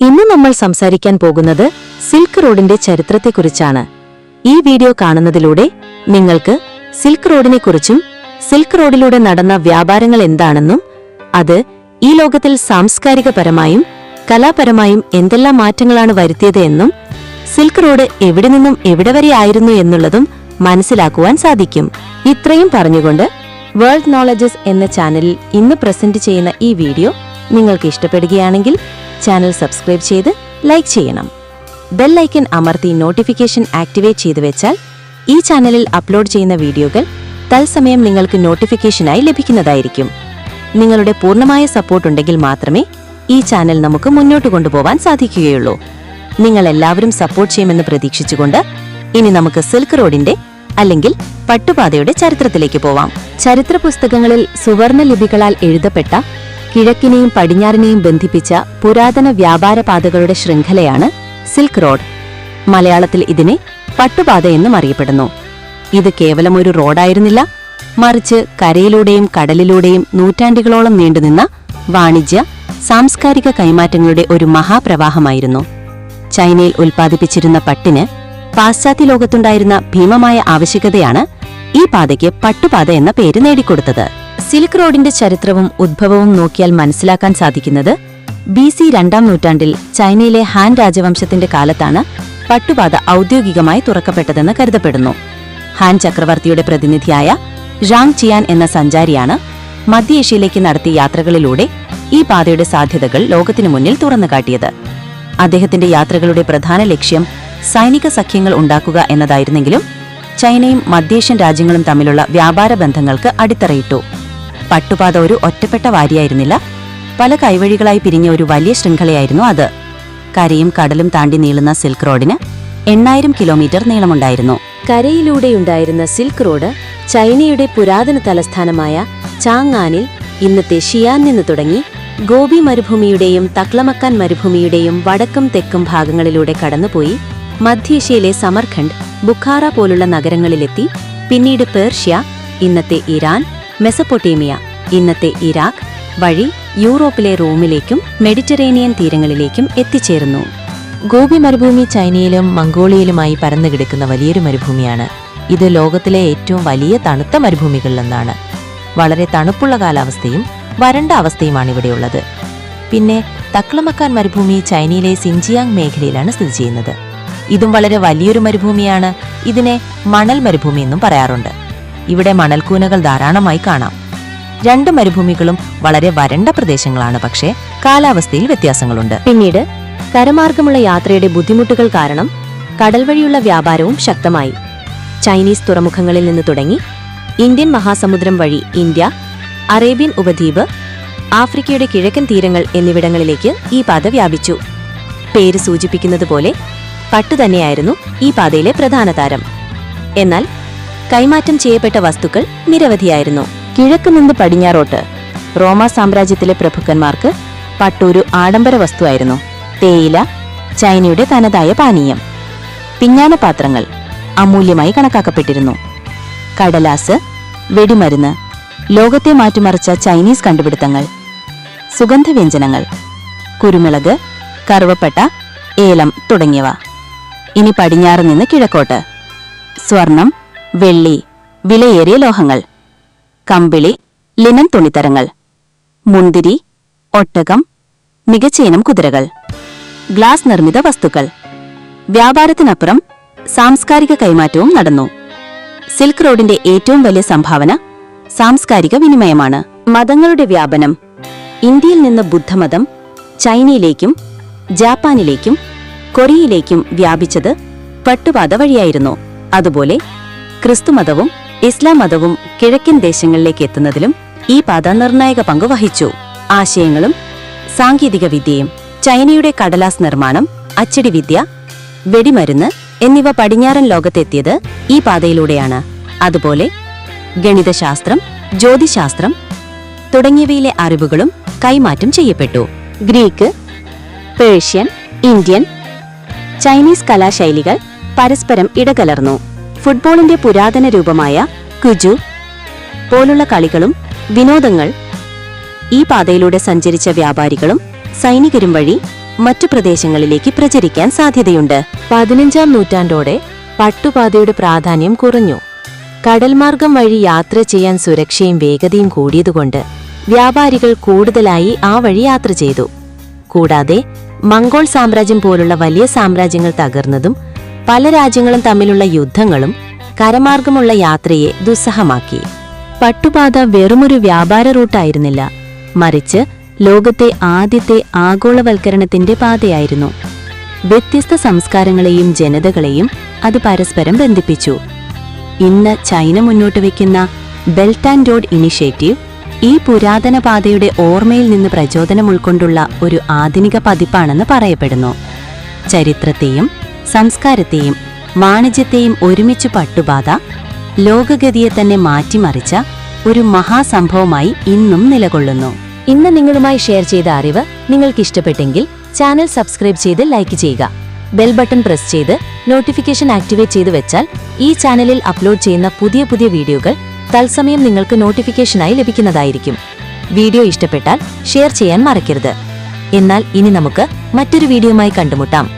ഇന്ന് നമ്മൾ സംസാരിക്കാൻ പോകുന്നത് സിൽക്ക് റോഡിന്റെ ചരിത്രത്തെക്കുറിച്ചാണ്. ഈ വീഡിയോ കാണുന്നതിലൂടെ നിങ്ങൾക്ക് സിൽക്ക് റോഡിനെക്കുറിച്ചും സിൽക്ക് റോഡിലൂടെ നടന്ന വ്യാപാരങ്ങൾ എന്താണെന്നും അത് ഈ ലോകത്തിൽ സാംസ്കാരികപരമായും കലാപരമായും എന്തെല്ലാം മാറ്റങ്ങളാണ് വരുത്തിയത് എന്നും സിൽക്ക് റോഡ് എവിടെ നിന്നും എവിടെ വരെ ആയിരുന്നു എന്നുള്ളതും മനസ്സിലാക്കുവാൻ സാധിക്കും. ഇത്രയും പറഞ്ഞുകൊണ്ട് വേൾഡ് നോളജസ് എന്ന ചാനലിൽ ഇന്ന് പ്രസന്റ് ചെയ്യുന്ന ഈ വീഡിയോ നിങ്ങൾക്ക് ഇഷ്ടപ്പെടുകയാണെങ്കിൽ ചാനൽ സബ്സ്ക്രൈബ് ചെയ്ത് ലൈക്ക് ചെയ്യണം. ബെൽ ഐക്കൺ അമർത്തി നോട്ടിഫിക്കേഷൻ ആക്ടിവേറ്റ് ചെയ്തു വെച്ചാൽ ഈ ചാനലിൽ അപ്ലോഡ് ചെയ്യുന്ന വീഡിയോകൾ തത്സമയം നിങ്ങൾക്ക് നോട്ടിഫിക്കേഷനായി ലഭിക്കുന്നതായിരിക്കും. നിങ്ങളുടെ പൂർണമായ സപ്പോർട്ട് ഉണ്ടെങ്കിൽ മാത്രമേ ഈ ചാനൽ നമുക്ക് മുന്നോട്ട് കൊണ്ടുപോകാൻ സാധിക്കുകയുള്ളൂ. നിങ്ങൾ എല്ലാവരും സപ്പോർട്ട് ചെയ്യുമെന്ന് പ്രതീക്ഷിച്ചുകൊണ്ട് ഇനി നമുക്ക് സിൽക്ക് റോഡിന്റെ അല്ലെങ്കിൽ പട്ടുപാതയുടെ ചരിത്രത്തിലേക്ക് പോവാം. ചരിത്ര പുസ്തകങ്ങളിൽ സുവർണ ലിപികളാൽ എഴുതപ്പെട്ട കിഴക്കിനെയും പടിഞ്ഞാറിനെയും ബന്ധിപ്പിച്ച പുരാതന വ്യാപാരപാതകളുടെ ശൃംഖലയാണ് സിൽക്ക് റോഡ്. മലയാളത്തിൽ ഇതിനെ പട്ടുപാത എന്നും അറിയപ്പെടുന്നു. ഇത് കേവലം ഒരു റോഡായിരുന്നില്ല മറിച്ച് കരയിലൂടെയും കടലിലൂടെയും നൂറ്റാണ്ടുകളോളം നീണ്ടുനിന്ന വാണിജ്യ സാംസ്കാരിക കൈമാറ്റങ്ങളുടെ ഒരു മഹാപ്രവാഹമായിരുന്നു. ചൈനയിൽ ഉൽപ്പാദിപ്പിച്ചിരുന്ന പട്ടിന് പാശ്ചാത്യ ലോകത്തുണ്ടായിരുന്ന ഭീമമായ ആവശ്യകതയാണ് ഈ പാതയ്ക്ക് പട്ടുപാത എന്ന പേര് നേടിക്കൊടുത്തത്. സിൽക്ക് റോഡിന്റെ ചരിത്രവും ഉദ്ഭവവും നോക്കിയാൽ മനസ്സിലാക്കാൻ സാധിക്കുന്നത് ബി സി രണ്ടാം നൂറ്റാണ്ടിൽ ചൈനയിലെ ഹാൻ രാജവംശത്തിന്റെ കാലത്താണ് പട്ടുപാത ഔദ്യോഗികമായി തുറക്കപ്പെട്ടതെന്ന് കരുതപ്പെടുന്നു. ഹാൻ ചക്രവർത്തിയുടെ പ്രതിനിധിയായ ഴാങ് ചിയാൻ എന്ന സഞ്ചാരിയാണ് മധ്യേഷ്യയിലേക്ക് നടത്തിയ യാത്രകളിലൂടെ ഈ പാതയുടെ സാധ്യതകൾ ലോകത്തിനു മുന്നിൽ തുറന്നുകാട്ടിയത്. അദ്ദേഹത്തിന്റെ യാത്രകളുടെ പ്രധാന ലക്ഷ്യം സൈനിക സഖ്യങ്ങൾ ഉണ്ടാക്കുക എന്നതായിരുന്നെങ്കിലും ചൈനയും മധ്യേഷ്യൻ രാജ്യങ്ങളും തമ്മിലുള്ള വ്യാപാര ബന്ധങ്ങൾക്ക് അടിത്തറയിട്ടു. പട്ടുപാത ഒരു ഒറ്റപ്പെട്ട വാരിയായിരുന്നില്ല. പല കൈവഴികളായി പിരിഞ്ഞ ഒരു വലിയ ശൃംഖലയായിരുന്നു അത്. കരയും കടലും താണ്ടി നീളുന്ന സിൽക്ക് റോഡിന് എണ്ണായിരം കിലോമീറ്റർ നീളമുണ്ടായിരുന്നു. കരയിലൂടെയുണ്ടായിരുന്ന സിൽക്ക് റോഡ് ചൈനയുടെ പുരാതന തലസ്ഥാനമായ ചാങ്ങാനിൽ ഇന്നത്തെ ഷിയാൻ നിന്ന് തുടങ്ങി ഗോപി മരുഭൂമിയുടെയും തക്ലമക്കാൻ മരുഭൂമിയുടെയും വടക്കും തെക്കും ഭാഗങ്ങളിലൂടെ കടന്നുപോയി മധ്യേഷ്യയിലെ സമർഖണ്ഡ് ബുഖാറ പോലുള്ള നഗരങ്ങളിലെത്തി പിന്നീട് പേർഷ്യ ഇന്നത്തെ ഇറാൻ മെസപ്പൊട്ടേമിയ ഇന്നത്തെ ഇറാഖ് വഴി യൂറോപ്പിലെ റോമിലേക്കും മെഡിറ്ററേനിയൻ തീരങ്ങളിലേക്കും എത്തിച്ചേരുന്നു. ഗോപി മരുഭൂമി ചൈനയിലും മംഗോളിയയിലുമായി പരന്നുകിടക്കുന്ന വലിയൊരു മരുഭൂമിയാണ്. ഇത് ലോകത്തിലെ ഏറ്റവും വലിയ തണുത്ത മരുഭൂമികളിലൊന്നാണ്. വളരെ തണുപ്പുള്ള കാലാവസ്ഥയും വരണ്ട അവസ്ഥയുമാണ് ഇവിടെയുള്ളത് പിന്നെ തക്ലമക്കാൻ മരുഭൂമി ചൈനയിലെ സിൻജിയാങ് മേഖലയിലാണ് സ്ഥിതി ചെയ്യുന്നത്. ഇതും വളരെ വലിയൊരു മരുഭൂമിയാണ്. ഇതിനെ മണൽ മരുഭൂമി എന്നും പറയാറുണ്ട്. ഇവിടെ മണൽക്കൂനകൾ ധാരാളമായി കാണാം. രണ്ട് മരുഭൂമികളും വളരെ വരണ്ട പ്രദേശങ്ങളാണ് പക്ഷേ കാലാവസ്ഥയിൽ വ്യത്യാസങ്ങളുണ്ട്. പിന്നീട് കരമാർഗമുള്ള യാത്രയുടെ ബുദ്ധിമുട്ടുകൾ കാരണം കടൽ വഴിയുള്ള വ്യാപാരവും ശക്തമായി. ചൈനീസ് തുറമുഖങ്ങളിൽ നിന്ന് തുടങ്ങി ഇന്ത്യൻ മഹാസമുദ്രം വഴി ഇന്ത്യ അറേബ്യൻ ഉപദ്വീപ് ആഫ്രിക്കയുടെ കിഴക്കൻ തീരങ്ങൾ എന്നിവിടങ്ങളിലേക്ക് ഈ പാത വ്യാപിച്ചു. പേര് സൂചിപ്പിക്കുന്നത് പോലെ പട്ടു തന്നെയായിരുന്നു ഈ പാതയിലെ പ്രധാന താരം. എന്നാൽ കൈമാറ്റം ചെയ്യപ്പെട്ട വസ്തുക്കൾ നിരവധിയായിരുന്നു. കിഴക്ക് നിന്ന് പടിഞ്ഞാറോട്ട് റോമ സാമ്രാജ്യത്തിലെ പ്രഭുക്കന്മാർക്ക് പട്ടൊരു ആഡംബര വസ്തുവായിരുന്നു. തേയില ചൈനയുടെ തനതായ പാനീയം. പിഞ്ഞാന പാത്രങ്ങൾ അമൂല്യമായി കണക്കാക്കപ്പെട്ടിരുന്നു. കടലാസ് വെടിമരുന്ന് ലോകത്തെ മാറ്റിമറിച്ച ചൈനീസ് കണ്ടുപിടുത്തങ്ങൾ സുഗന്ധവ്യഞ്ജനങ്ങൾ കുരുമുളക് കറുവപ്പട്ട ഏലം തുടങ്ങിയവ. ഇനി പടിഞ്ഞാറ് നിന്ന് കിഴക്കോട്ട്. സ്വർണം വെള്ളി വിലയേറിയ ലോഹങ്ങൾ. കമ്പിളി ലിനൻ തുണിത്തരങ്ങൾ. മുന്തിരി ഒട്ടകം മികച്ചയിനം കുതിരകൾ. ഗ്ലാസ് നിർമ്മിത വസ്തുക്കൾ. വ്യാപാരത്തിനപ്പുറം സാംസ്കാരിക കൈമാറ്റവും നടന്നു. സിൽക്ക് റോഡിന്റെ ഏറ്റവും വലിയ സംഭാവന സാംസ്കാരിക വിനിമയമാണ്. മതങ്ങളുടെ വ്യാപനം ഇന്ത്യയിൽ നിന്ന് ബുദ്ധമതം ചൈനയിലേക്കും ജാപ്പാനിലേക്കും കൊറിയയിലേക്കും വ്യാപിച്ചത് പട്ടുപാത വഴിയായിരുന്നു. അതുപോലെ ക്രിസ്തുമതവും ഇസ്ലാം മതവും കിഴക്കൻ ദേശങ്ങളിലേക്ക് എത്തുന്നതിലും ഈ പാത നിർണായക പങ്ക് വഹിച്ചു. ആശയങ്ങളും സാങ്കേതിക വിദ്യയും ചൈനയുടെ കടലാസ് നിർമ്മാണം അച്ചടി വിദ്യ വെടിമരുന്ന് എന്നിവ പടിഞ്ഞാറൻ ലോകത്തെത്തിയത് ഈ പാതയിലൂടെയാണ്. അതുപോലെ ഗണിതശാസ്ത്രം ജ്യോതിശാസ്ത്രം തുടങ്ങിയവയിലെ അറിവുകളും കൈമാറ്റം ചെയ്യപ്പെട്ടു. ഗ്രീക്ക് പേർഷ്യൻ ഇന്ത്യൻ ചൈനീസ് കലാശൈലികൾ പരസ്പരം ഇടകലർന്നു. ഫുട്ബോളിന്റെ പുരാതന രൂപമായ കുജു പോലുള്ള കളികളും വിനോദങ്ങൾ ഈ പാതയിലൂടെ സഞ്ചരിച്ച വ്യാപാരികളും സൈനികരും വഴി മറ്റു പ്രദേശങ്ങളിലേക്ക് പ്രചരിക്കാൻ സാധ്യതയുണ്ട്. പതിനഞ്ചാം നൂറ്റാണ്ടോടെ പട്ടുപാതയുടെ പ്രാധാന്യം കുറഞ്ഞു. കടൽമാർഗം വഴി യാത്ര ചെയ്യാൻ സുരക്ഷയും വേഗതയും കൂടിയതുകൊണ്ട് വ്യാപാരികൾ കൂടുതലായി ആ വഴി യാത്ര ചെയ്തു. കൂടാതെ മംഗോൾ സാമ്രാജ്യം പോലുള്ള വലിയ സാമ്രാജ്യങ്ങൾ തകർന്നതും പല രാജ്യങ്ങളും തമ്മിലുള്ള യുദ്ധങ്ങളും കരമാർഗമുള്ള യാത്രയെ ദുസ്സഹമാക്കി. പട്ടുപാത വെറുമൊരു വ്യാപാര റൂട്ടായിരുന്നില്ല. മറിച്ച് ലോകത്തെ ആദ്യത്തെ ആഗോളവൽക്കരണത്തിന്റെ പാതയായിരുന്നു. വ്യത്യസ്ത സംസ്കാരങ്ങളെയും ജനതകളെയും അത് പരസ്പരം ബന്ധിപ്പിച്ചു. ഇന്ന് ചൈന മുന്നോട്ട് വയ്ക്കുന്ന ബെൽറ്റ് ആൻഡ് റോഡ് ഇനിഷ്യേറ്റീവ് ഈ പുരാതന പാതയുടെ ഓർമ്മയിൽ നിന്ന് പ്രചോദനം ഉൾക്കൊണ്ടുള്ള ഒരു ആധുനിക പതിപ്പാണെന്ന് പറയപ്പെടുന്നു. ചരിത്രത്തെയും സംസ്കാരത്തെയും വാണിജ്യത്തെയും ഒരുമിച്ച് പട്ടുപാത ലോകഗതിയെ തന്നെ മാറ്റിമറിച്ച ഒരു മഹാസംഭവമായി ഇന്നും നിലകൊള്ളുന്നു. ഇന്ന് നിങ്ങളുമായി ഷെയർ ചെയ്ത അറിവ് നിങ്ങൾക്ക് ഇഷ്ടപ്പെട്ടെങ്കിൽ ചാനൽ സബ്സ്ക്രൈബ് ചെയ്ത് ലൈക്ക് ചെയ്യുക. ബെൽ ബട്ടൺ പ്രസ് ചെയ്ത് നോട്ടിഫിക്കേഷൻ ആക്ടിവേറ്റ് ചെയ്തു വെച്ചാൽ ഈ ചാനലിൽ അപ്ലോഡ് ചെയ്യുന്ന പുതിയ പുതിയ വീഡിയോകൾ തത്സമയം നിങ്ങൾക്ക് നോട്ടിഫിക്കേഷനായി ലഭിക്കുന്നതായിരിക്കും. വീഡിയോ ഇഷ്ടപ്പെട്ടാൽ ഷെയർ ചെയ്യാൻ മറക്കരുത്. എന്നാൽ ഇനി നമുക്ക് മറ്റൊരു വീഡിയോയുമായി കണ്ടുമുട്ടാം.